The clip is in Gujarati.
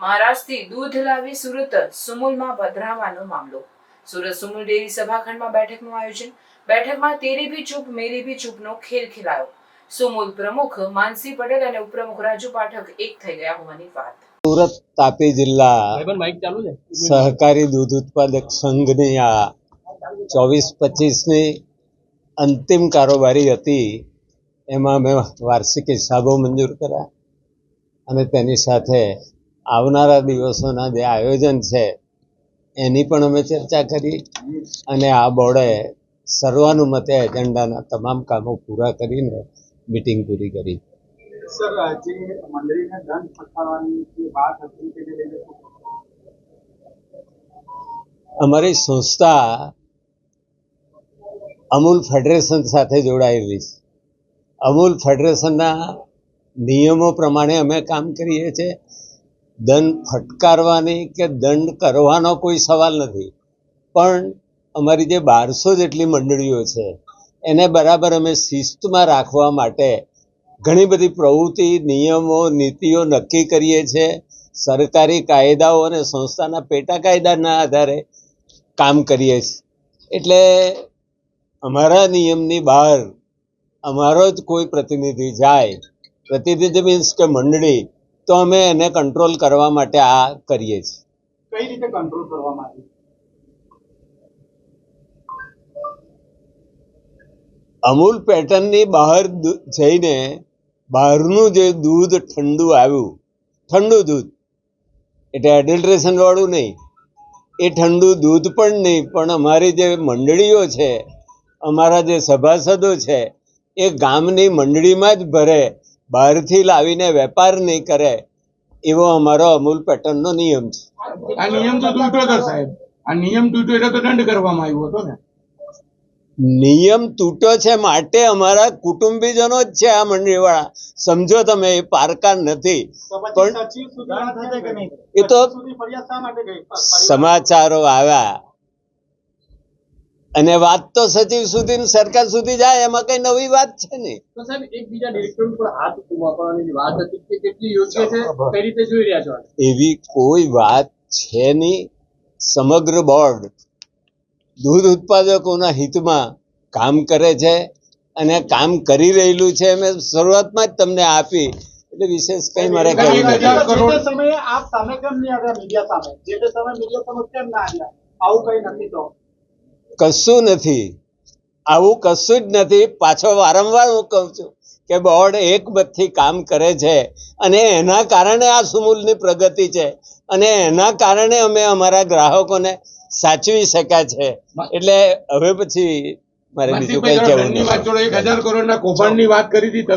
ઉપરવાસથી દૂધ લાવી સુરત સુમુલમાં પધરાવાનો મામલો. સુરત સુમુલ ડેરી સભાખંડમાં બેઠકનું આયોજન. બેઠકમાં તેરી ભી ચૂપ મેરી ભી ચૂપનો ખેલ ખેલાયો. સુમુલ પ્રમુખ માનસી પટેલ અને ઉપપ્રમુખ રાજુ પાઠક એક થઈ ગયા હોવાની વાત. સુરત તાપી જિલ્લા સહકારી દૂધ ઉત્પાદક સંઘની આ ચોવીસ પચીસની અંતિમ કારોબારી હતી. એમાં મેં વાર્ષિક હિસાબો મંજૂર કર્યા અને તેની સાથે આવનારા દિવસોના જે આયોજન છે એની પણ અમે ચર્ચા કરી અને આ બોર્ડે સર્વાનુમતે એજન્ડાના તમામ કામો પૂરા કરીને મિટિંગ પૂરી કરી? અમારી સંસ્થા અમૂલ ફેડરેશન સાથે જોડાયેલી છે. અમૂલ ફેડરેશનના નિયમો પ્રમાણે અમે કામ કરીએ છીએ. દંડ ફટકારવાની કે દંડ કરવાનો કોઈ સવાલ નથી. પણ અમારી જે બારસો જેટલી મંડળીઓ છે, એને બરાબર અમે શિસ્તમાં રાખવા માટે ઘણી બધી પ્રવૃત્તિ, નિયમો, નીતિઓ નક્કી કરીએ છીએ સરકારી કાયદાઓ અને સંસ્થાના પેટા કાયદાના આધારે કામ કરીએ છીએ એટલે અમારા નિયમની બહાર અમારો જ કોઈ પ્રતિનિધિ જાય, પ્રતિનિધિ મીન્સ કે મંડળી તો અમે એને કંટ્રોલ કરવા માટે આ કરીએ છીએ. કઈ રીતે કંટ્રોલ કરવામાં આવે? અમૂલ પેટર્નની બહાર જઈને બહારનું જે દૂધ ઠંડુ આવ્યું ઠંડુ દૂધ એટલે એડલ્ટ્રેશનવાળું નહીં એ ઠંડુ દૂધ પણ નહીં પણ અમારી જે મંડળીઓ છે અમારા જે સભાસદો છે એ ગામની મંડળીમાં જ ભરે બહારથી લાવીને વેપાર નહીં કરે એવો અમારો અમૂલ પેટર્નનો નિયમ છે. આ નિયમ તો તૂટ્યો હતો સાહેબ. આ નિયમ તૂટ્યો એટલે તો દંડ કરવામાં આવ્યો હતો ને. નિયમ તૂટ્યો છે માટે અમારા કુટુંબીજનો જ છે આ મંડળીવાળા. સમજો તમે એ પારકા નથી. પણ એ તો સમાચારો આવ્યા. અને વાત તો સચિવ સુધી સરકાર સુધી જાય એમાં કઈ નવી વાત છે ને? તો સાહેબ એકબીજા ડિરેક્ટર ઉપર હાથ વાપરવાની વાત હતી કે કેટલી યોગ્ય છે કઈ રીતે જોઈ રહ્યા છો એવી કોઈ વાત છે નહીં. સમગ્ર બોર્ડ દૂધ ઉત્પાદકોના હિતમાં કામ કરે છે અને કામ કરી રહેલું છે. મેં શરૂઆતમાં જ તમને આપી. એટલે વિશેષ કઈ મારે કહેવું નથી. કરોડ- જે તે સમયે આપ સામે કેમ નહીં આવ્યા મીડિયા સામે? જે તે સમયે મીડિયા સમક્ષ કેમ ના આવ્યા? આવું કઈ નથી તો? કશું નથી. આવું કશું જ નથી. પાછો વારંવાર હું કહું છું કે બોર્ડ એક એકમતથી કામ કરે છે અને એના કારણે આ સુમૂલની પ્રગતિ છે અને એના કારણે અમે અમારા ગ્રાહકોને સાચવી શક્યા છે. એટલે હવે પછી મારે બીજું કઈ કહેવું નહીં કરોડના કૌભાંડની વાત કરી હતી